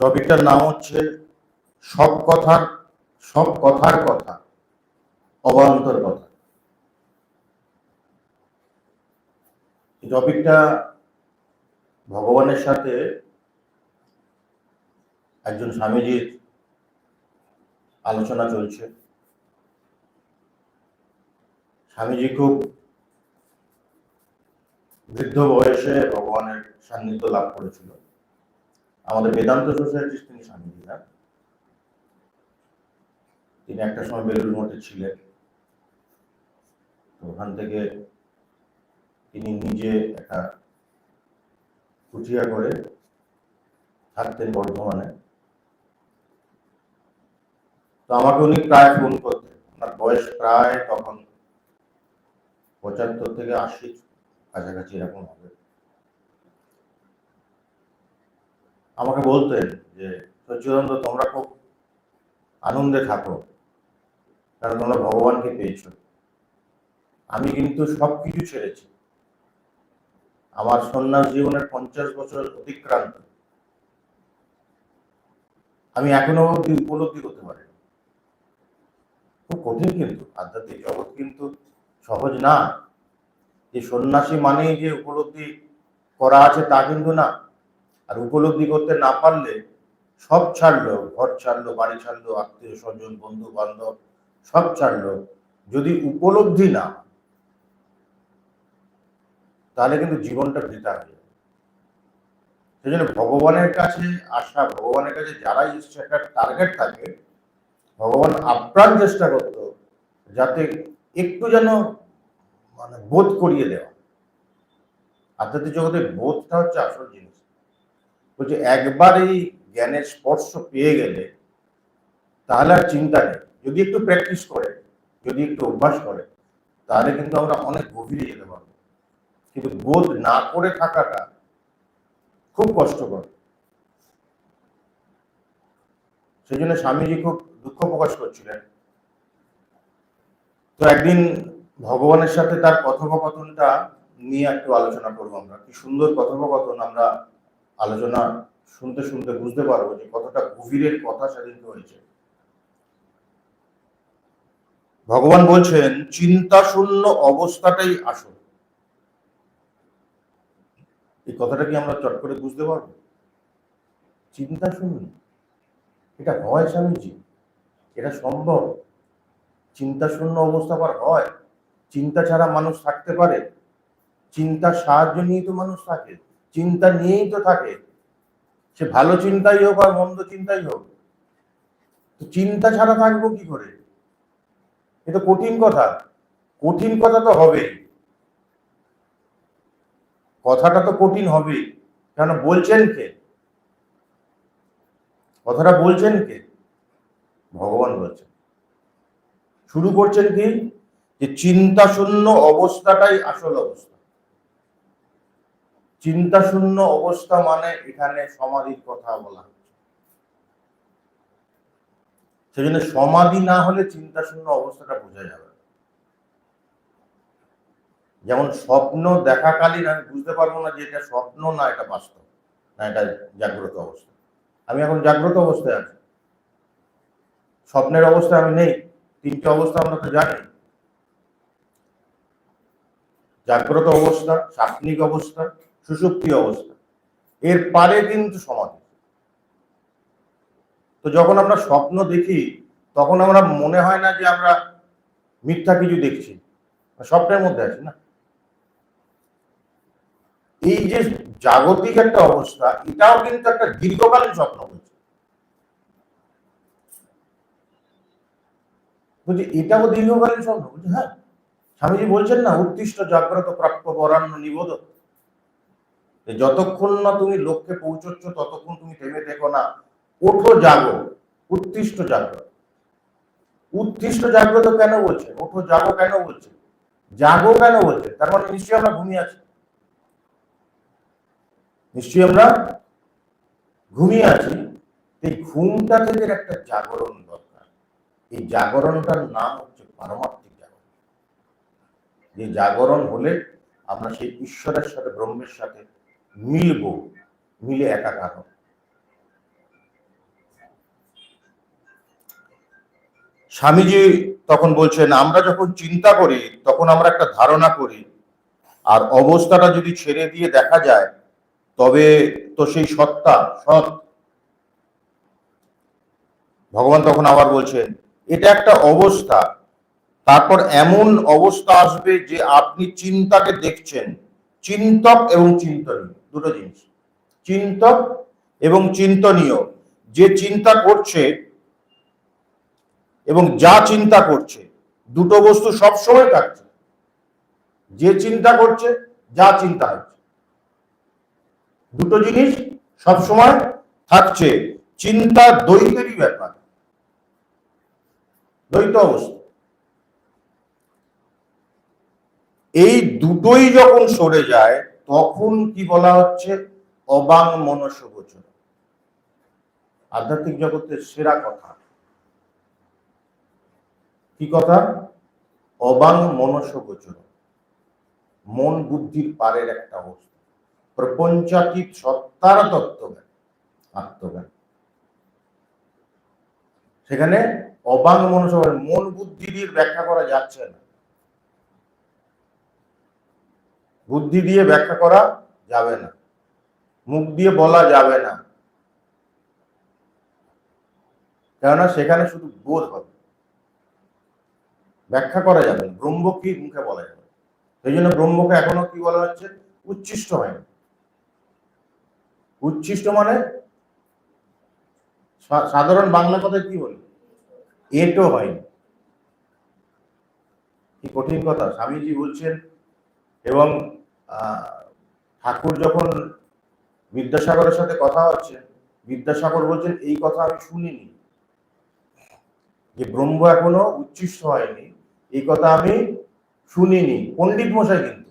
টপিকটার নাম হচ্ছে সব কথার সব কথার কথা, অবান্তর কথা। এই টপিকটা ভগবানের সাথে একজন স্বামীজির আলোচনা চলছে। স্বামীজি খুব বৃদ্ধ বয়সে ভগবানের সান্নিধ্য লাভ করেছিল। আমাদের বেদান্ত সোসাইটির তিনি না তিনি একটা সময় বেলুর মঠে ছিলেন। তো ওখান থেকে তিনি নিজে একটা কুটিয়া করে থাকতেন বর্ধমানে। তো আমাকে উনি প্রায় ফোন করতেন। ওনার বয়স প্রায় তখন পঁচাত্তর থেকে আশি কাছাকাছি এরকম হবে। আমাকে বলতেন যে সচ্চিদানন্দ তোমরা খুব আনন্দে থাকো, কারণ তোমরা ভগবানকে পেয়েছ। আমি কিন্তু সব কিছু ছেড়েছি। আমার সন্ন্যাস জীবনের পঞ্চাশ বছর অতিক্রান্ত। আমি এখনও অব্দি উপলব্ধি করতে পারি খুব কঠিন কিন্তু, আধ্যাত্মিক জগৎ কিন্তু সহজ না। যে সন্ন্যাসী মানেই যে উপলব্ধি করা আছে তা কিন্তু না। আর উপলব্ধি করতে না পারলে সব ছাড়লো, ঘর ছাড়লো, বাড়ি ছাড়লো, আত্মীয় স্বজন, বন্ধু বান্ধব, সব ছাড়লো। যদি উপলব্ধি না, তাহলে কিন্তু জীবনটা বৃথা হয়ে সেই জন্য ভগবানের কাছে আসা, ভগবানের কাছে যারাই এসছে, একটা টার্গেট থাকে। ভগবান আপ্রাণ চেষ্টা করতো যাতে একটু যেন মানে বোধ করিয়ে দেওয়া। আধ্যাত্মিক জগতে বোধটা হচ্ছে আসল জিনিস। বলছে একবার এই জ্ঞানের স্পর্শ পেয়ে গেলে তাহলে আর চিন্তা নেই। যদি একটু প্র্যাকটিস করে, যদি একটু অভ্যাস করে, তাহলে কিন্তু আমরা অনেক গভীরে যেতে পারব। কিন্তু বোধ না করে থাকাটা খুব কষ্টকর। সেই জন্য স্বামীজি খুব দুঃখ প্রকাশ করছিলেন। তো একদিন ভগবানের সাথে তার কথোপকথনটা নিয়ে একটু আলোচনা করব আমরা। কি সুন্দর কথোপকথন আমরা আলোচনা শুনতে শুনতে বুঝতে পারব যে কতটা গভীরের কথা সেদিনকে হয়েছে। ভগবান বলছেন চিন্তা শূন্য অবস্থাটাই আসল। এই কথাটা কি আমরা চট করে বুঝতে পারব? চিন্তা শূন্য এটা হয় স্বামীজি। এটা সম্ভব। চিন্তা শূন্য অবস্থা আবার হয়। চিন্তা ছাড়া মানুষ থাকতে পারে। চিন্তার সাহায্য নিয়ে তো মানুষ থাকে। চিন্তা নিয়েই তো থাকে। সে ভালো চিন্তাই হোক আর মন্দ চিন্তাই হোক। তো চিন্তা ছাড়া থাকব কি করে? এ তো কঠিন কথা। কঠিন কথা তো হবেই। কথাটা তো কঠিন হবেই। কেন বলছেন কে? কথাটা বলছেন কে? ভগবান বলছেন। শুরু করছেন কি? যে চিন্তা শূন্য অবস্থাটাই আসল অবস্থা। চিন্তা শূন্য অবস্থা মানে এখানে সমাধির কথা বলা সেজন্য সমাধি না হলে চিন্তা শূন্য অবস্থাটা বোঝা যাবে যেমন স্বপ্ন দেখাকালীন আমি বুঝতে পারব না যে এটা স্বপ্ন না এটা বাস্তব, না এটা জাগ্রত অবস্থা। আমি এখন জাগ্রত অবস্থায় আছি। স্বপ্নের অবস্থা আমি নেই, তিনটে অবস্থা আমরা তো জানি। জাগ্রত অবস্থা সাপনিক অবস্থা সুষুপ্তি অবস্থা। এর পারে কিন্তু সমাধি। তো যখন আমরা স্বপ্ন দেখি, তখন আমরা মনে হয় না যে আমরা মিথ্যা কিছু দেখছি। স্বপ্নের মধ্যে আছি না। এই যে জাগতিক একটা অবস্থা, এটাও কিন্তু একটা দীর্ঘকালীন স্বপ্ন হচ্ছে বলছি, এটাও দীর্ঘকালীন স্বপ্ন? বলছি হ্যাঁ। স্বামীজি বলছেন না উত্তিষ্ট জাগ্রত প্রাপ্য বরান্ন নিবোধ যতক্ষণ না তুমি লক্ষ্যে পৌঁছচ্ছ, ততক্ষণ তুমি থেমে দেখো না, ওঠো জাগো উত্তিষ্ট জাগ্রত উত্তিষ্ট জাগ্রত কেন বলছে? ওঠো, জাগো কেন বলছে? জাগো কেন বলছে? তার মানে নিশ্চয়ই আমরা ঘুমিয়ে আছি। নিশ্চয়ই আমরা ঘুমিয়ে আছি। এই ঘুমটা থেকে একটা জাগরণ দরকার। এই জাগরণটার নাম হচ্ছে পারমাত্মিক জাগরণ। যে জাগরণ হলে আমরা সেই ঈশ্বরের সাথে, ব্রহ্মের সাথে মিলব, মিলে একাকার স্বামীজি তখন বলছেন, আমরা যখন চিন্তা করি, তখন আমরা একটা ধারণা করি। আর অবস্থাটা যদি ছেড়ে দিয়ে দেখা যায়, তবে তো সেই সত্তা, সৎ। ভগবান তখন আবার বলছেন, এটা একটা অবস্থা। তারপর এমন অবস্থা আসবে যে আপনি চিন্তাকে দেখছেন। চিন্তক এবং চিন্তনীয়, দুটো জিনিস। চিন্তক এবং চিন্তনীয়, যে চিন্তা করছে এবং যা চিন্তা করছে, দুটো বস্তু সবসময় থাকছে। যে চিন্তা করছে, যা চিন্তা হচ্ছে। দুটো জিনিস সবসময় থাকছে। চিন্তা দ্বৈতেরই ব্যাপার। দ্বৈত অবস্থা। এই দুটোই যখন সরে যায়, তখন কি বলা হচ্ছে? অবাং মনস গোচর আধ্যাত্মিক জগতের সেরা কথা। কি কথা? অবাং মনস গোচর মন বুদ্ধির পারের একটা অবস্থা প্রপঞ্চাতীত সত্তার তত্ত্বজ্ঞান, আত্মজ্ঞান। সেখানে অবাং মনস মন বুদ্ধি দিয়ে ব্যাখ্যা করা যাচ্ছে না। বুদ্ধি দিয়ে ব্যাখ্যা করা যাবে না। মুখ দিয়ে বলা যাবে না। কেননা সেখানে শুধু বোধ হবে। ব্যাখ্যা করা যাবে না। ব্রহ্ম কি মুখে বলা যাবে সেই জন্য ব্রহ্মকে এখনও কি বলা হচ্ছে? উচ্ছিষ্ট হয়নি উচ্ছিষ্ট মানে সাধারণ বাংলা কথায় কি বলি? এটো হয়নি। কি কঠিন কথা। স্বামীজি বলছেন এবং ঠাকুর যখন বিদ্যাসাগরের সাথে কথা হচ্ছে, বিদ্যাসাগর বলছেন এই কথা আমি শুনিনি। যে ব্রহ্ম এখনও উচ্ছিষ্ট হয়নি, এই কথা আমি শুনিনি। পণ্ডিত মশাই কিন্তু।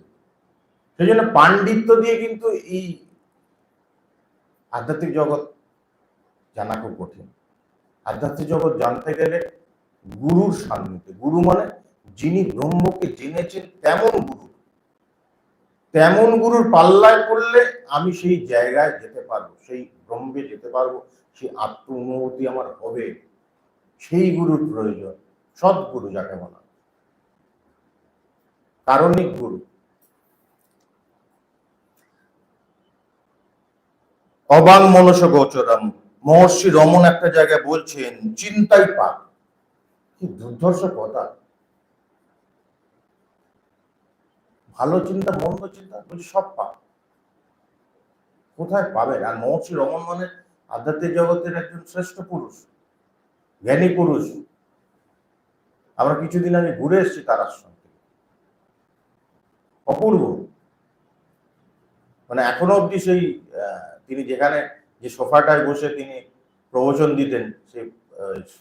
সেই জন্য পাণ্ডিত্য দিয়ে কিন্তু এই আধ্যাত্মিক জগৎ জানা খুব কঠিন। আধ্যাত্মিক জগৎ জানতে গেলে গুরুর সান্নিধ্যে, গুরু মানে যিনি ব্রহ্মকে জেনেছেন, তেমন গুরু। তেমন গুরুর পাল্লায় পড়লে আমি সেই জায়গায় যেতে পারব, সেই ব্রহ্মে যেতে পারব, সেই আত্ম অনুভূতি আমার হবে। সেই গুরুর প্রয়োজন, সদ্গুরু যাকে বলা কারণিক গুরু। অবাং মনস গোচরম। মহর্ষি রমন একটা জায়গায় বলছেন, চিন্তাই পাপ। কি দুর্ধর্ষ কথা। ভালো চিন্তা, মন্দ চিন্তা, বলছি সব পাপ কোথায় পাবেন? আর মহর্ষি রমন মানে আধ্যাত্মিক জগতের একজন শ্রেষ্ঠ পুরুষ, জ্ঞানী পুরুষ। আমরা কিছুদিন আগে ঘুরে এসেছি তার আশ্রম থেকে। অপূর্ব। মানে এখনও অবধি সেই তিনি যেখানে যে সোফাটায় বসে তিনি প্রবচন দিতেন, সেই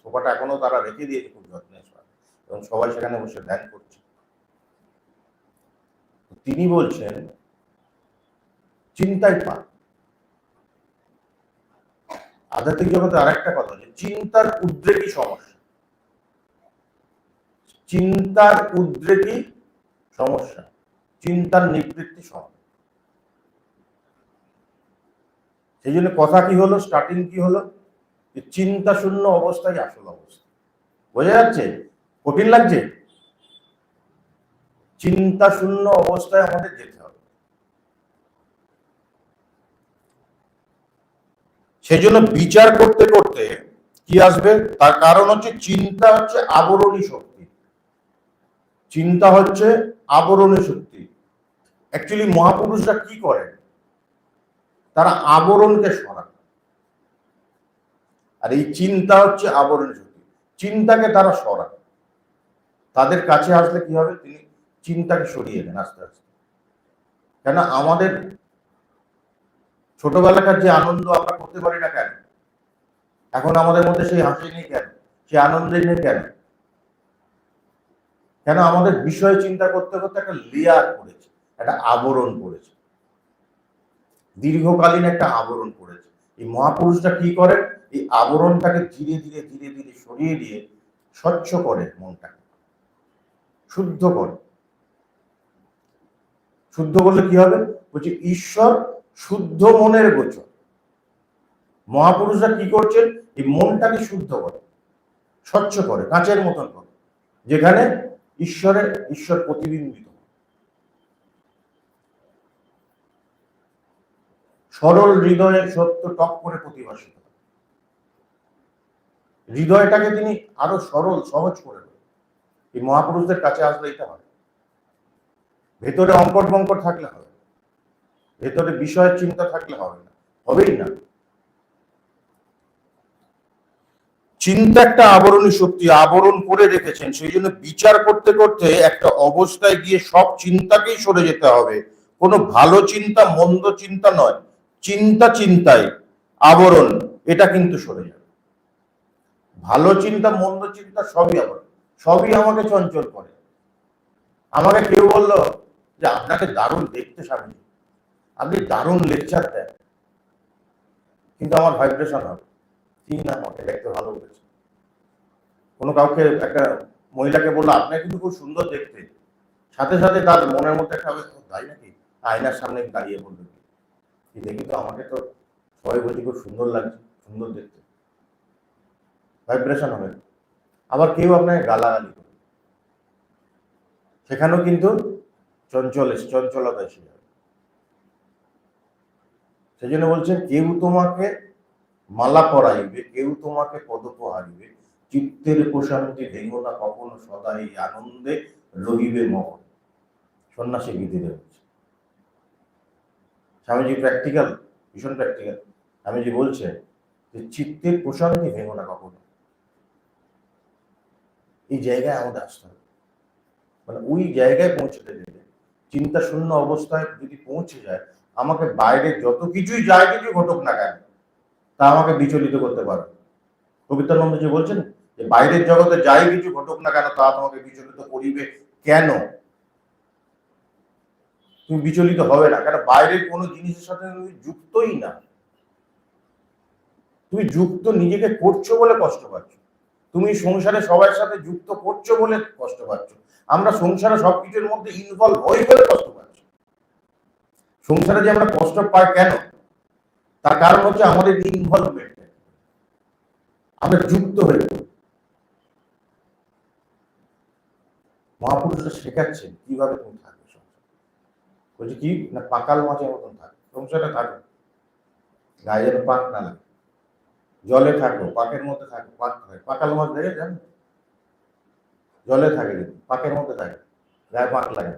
সোফাটা এখনও তারা রেখে দিয়েছে খুব যত্নের এবং সবাই সেখানে বসে ধ্যান করছে। তিনি বলছেন, চিন্তায় পা। আধ্যাত্মিক জগতে আরেকটা কথা যে, চিন্তার উদ্রেকই সমস্যা। চিন্তার উদ্রেকই সমস্যা। চিন্তার নিবৃত্তি সমস্যা সেই জন্য কথা কি হলো স্টার্টিং কি হলো? চিন্তা শূন্য অবস্থায় আসল অবস্থা। বোঝা যাচ্ছে? কঠিন লাগছে? চিন্তা শূন্য অবস্থায় আমাদের যেতে হবে। সেই জন্য বিচার করতে করতে কি আসবে? তার কারণ হচ্ছে চিন্তা হচ্ছে আবরণী শক্তি। চিন্তা হচ্ছে আবরণী শক্তি। অ্যাকচুয়ালি মহাপুরুষরা কি করেন? তারা আবরণকে সরান। আর এই চিন্তা হচ্ছে আবরণী শক্তি। চিন্তাকে তারা সরান। তাদের কাছে আসলে কি হবে? তিনি চিন্তাকে সরিয়ে দেন আস্তে আস্তে। কেন আমাদের ছোটবেলাকার যে আনন্দ আমরা করতে পারি না কেন? এখন আমাদের মধ্যে সেই হাসি নেই কেন? সেই আনন্দই নেই কেন? কেন আমাদের বিষয় চিন্তা করতে করতে একটা লেয়ার পড়েছে, একটা আবরণ পড়েছে। দীর্ঘকালীন একটা আবরণ পড়েছে। এই মহাপুরুষটা কি করেন? এই আবরণটাকে ধীরে ধীরে ধীরে ধীরে সরিয়ে দিয়ে স্বচ্ছ করে মনটাকে। শুদ্ধ করে। শুদ্ধ বললে কি হবে? বলছে, ঈশ্বর শুদ্ধ মনের গোচর। মহাপুরুষরা কি করছেন? এই মনটাকে শুদ্ধ করে, স্বচ্ছ করে, কাঁচের মতন করে, যেখানে ঈশ্বরের, ঈশ্বর প্রতিবিম্বিত। সরল হৃদয়ে সত্য টক করে প্রতিভাসিত। হৃদয়টাকে তিনি আরও সরল, সহজ করে এই মহাপুরুষদের কাছে আসলে এটা হয়। ভেতরে অঙ্কট বঙ্কট থাকলে হবে। ভেতরে বিষয়ের চিন্তা থাকলে হবে না। হবেই না। চিন্তা একটা আবরণী শক্তি আবরণ করে রেখেছেন, সেই জন্য বিচার করতে করতে একটা অবস্থায় গিয়ে সব চিন্তাকেই সরে যেতে হবে। কোনো ভালো চিন্তা, মন্দ চিন্তা নয়। চিন্তা চিন্তায় আবরণ, এটা কিন্তু সরে যাবে। ভালো চিন্তা, মন্দ চিন্তা সবই আবরণ। সবই আমাকে চঞ্চল করে। আমাকে কেউ বলল যে আপনাকে দারুণ দেখতে স্বামী আপনি দারুণ লেকচার দেন। কিন্তু আমার ভাইব্রেশন হবে। কি না আমাকে দেখতে ভালো বলেছে। কোনো কাউকে একটা মহিলাকে বলল, আপনাকে কিন্তু খুব সুন্দর দেখতে। সাথে সাথে তার মনের মধ্যে একটা তাই নাকি? আয়নার সামনে দাঁড়িয়ে বলবে কি দেখি তো আমাকে তো সবাই বলছি খুব সুন্দর লাগছে, সুন্দর দেখতে। ভাইব্রেশন হবে। আবার কেউ আপনাকে গালাগালি করবে। সেখানেও কিন্তু চঞ্চল চঞ্চলতা যাবে সেই জন্য বলছেন, কেউ তোমাকে মালা পরাইবে, কেউ তোমাকে পদপহারিবে চিত্তের প্রশান্তি ভেঙো না কখনো সদা এই আনন্দে রহিবে মহন সন্ন্যাসী গীতিতে বলছে। স্বামীজি প্র্যাকটিক্যাল ভীষণ প্র্যাকটিক্যাল স্বামীজি বলছে যে, চিত্তের প্রশান্তি ভেঙো না কখনো এই জায়গায় আমাদের আসতে হবে। মানে ওই জায়গায় পৌঁছতে গেলে চিন্তা শূন্য অবস্থায় যদি পৌঁছে যায়, আমাকে বাইরে যত কিছুই যায় কিছু ঘটুক না কেন, তা আমাকে বিচলিত করতে পারে যে বলছেন যে, বাইরের জগতে যাই কিছু ঘটুক না কেন, তা তোমাকে বিচলিত করিবে কেন? তুমি বিচলিত হবে না, কেন? বাইরের কোনো জিনিসের সাথে তুমি যুক্তই না। তুমি যুক্ত নিজেকে করছ বলে কষ্ট পাচ্ছ। তুমি সংসারে সবার সাথে যুক্ত করছ বলে কষ্ট পাচ্ছ। আমরা সংসারে সবকিছুর মধ্যে ইনভলভ হই বলে কষ্ট পাচ্ছি সংসারে যে আমরা কষ্ট পাই কেন? তার কারণ হচ্ছে আমাদের ইনভলভমেন্ট আমরা যুক্ত হয়ে। মহাপুরুষরা শেখাচ্ছেন কীভাবে তুমি থাকবে সংসারে। বলছে কি? না, পাকাল মাছের মতন থাকবে সংসারে থাকো। গায়ে যেন পাক না লাগে। জলে থাকো, পাকের মধ্যে থাকো, পাক থাকে পাকাল মাছ দেখে জানো? জলে থাকে কিন্তু পাকের মধ্যে থাকে গায়ে পাক লাগে।